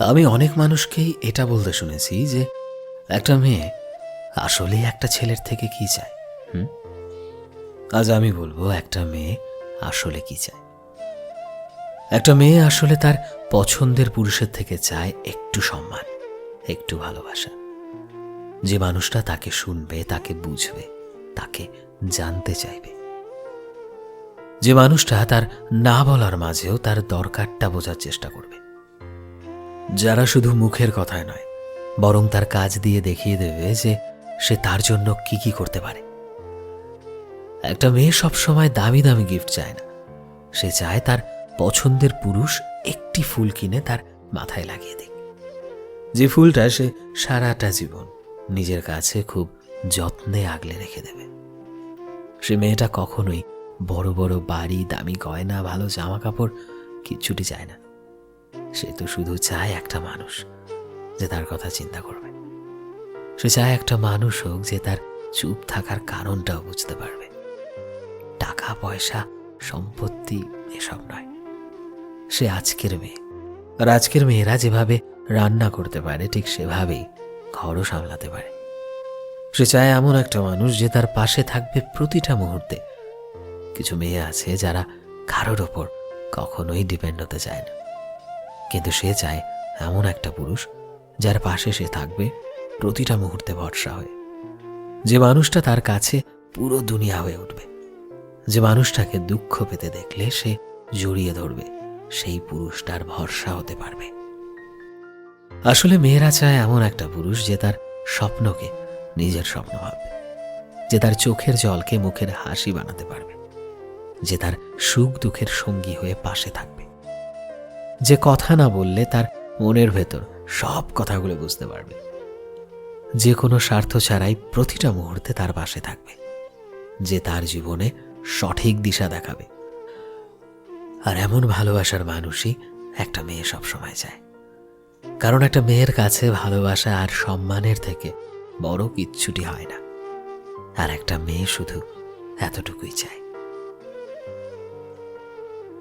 আমি অনেক মানুষকেই এটা বলতে শুনেছি যে একটা মেয়ে আসলেই একটা ছেলের থেকে কি চায় আজ আমি বলব একটা মেয়ে আসলে কি চায়। একটা মেয়ে আসলে তার পছন্দের পুরুষের থেকে চায় একটু সম্মান, একটু ভালোবাসা। যে মানুষটা তাকে শুনবে, তাকে বুঝবে, তাকে জানতে চাইবে। যে মানুষটা তার না বলার মাঝেও তার দরকারটা বোঝার চেষ্টা করবে। যারা শুধু মুখের কথায় নয়, বরং তার কাজ দিয়ে দেখিয়ে দেবে যে সে তার জন্য কি কি করতে পারে। একটা মেয়ে সবসময় দামি দামি গিফট চায় না। সে চায় তার পছন্দের পুরুষ একটি ফুল কিনে তার মাথায় লাগিয়ে দেয় যে ফুলটা সে সারাটা জীবন নিজের কাছে খুব যত্নে আগলে রেখে দেবে। সে মেয়েটা কখনোই বড় বড় বাড়ি, দামি গয়না, ভালো জামা কাপড় কিচ্ছুটি চায় না। সে তো শুধু চায় একটা মানুষ যে তার কথা চিন্তা করবে। সে চায় একটা মানুষ হোক যে তার চুপ থাকার কারণটাও বুঝতে পারবে। টাকা, পয়সা, সম্পত্তি এসব নয়। সে আজকের মেয়ে। আর আজকের মেয়েরা যেভাবে রান্না করতে পারে, ঠিক সেভাবেই ঘরও সামলাতে পারে। সে চায় এমন একটা মানুষ যে তার পাশে থাকবে প্রতিটা মুহূর্তে। কিছু মেয়ে আছে যারা কারোর ওপর কখনোই ডিপেন্ড হতে চায় না। কিন্তু সে চায় এমন একটা পুরুষ যার পাশে সে থাকবে প্রতিটা মুহূর্তে ভরসা হয়ে। যে মানুষটা তার কাছে পুরো দুনিয়া হয়ে উঠবে। যে মানুষটাকে দুঃখ পেতে দেখলে সে জড়িয়ে ধরবে, সেই পুরুষটার ভরসা হতে পারবে। আসলে মেয়েরা চায় এমন একটা পুরুষ যে তার স্বপ্নকে নিজের স্বপ্ন ভাববে, যে তার চোখের জলকে মুখের হাসি বানাতে পারবে, যে তার সুখ দুঃখের সঙ্গী হয়ে পাশে থাকবে। যে কথা না বললে তার মনের ভেতর সব কথাগুলো বুঝতে পারবে। যে কোনো স্বার্থ ছাড়াই প্রতিটা মুহূর্তে তার পাশে থাকবে। যে তার জীবনে সঠিক দিশা দেখাবে। আর এমন ভালোবাসার মানুষই একটা মেয়ে সব সময় চায়। কারণ একটা মেয়ের কাছে ভালোবাসা আর সম্মানের থেকে বড় কিচ্ছুটি হয় না। আর একটা মেয়ে শুধু এতটুকুই চায়।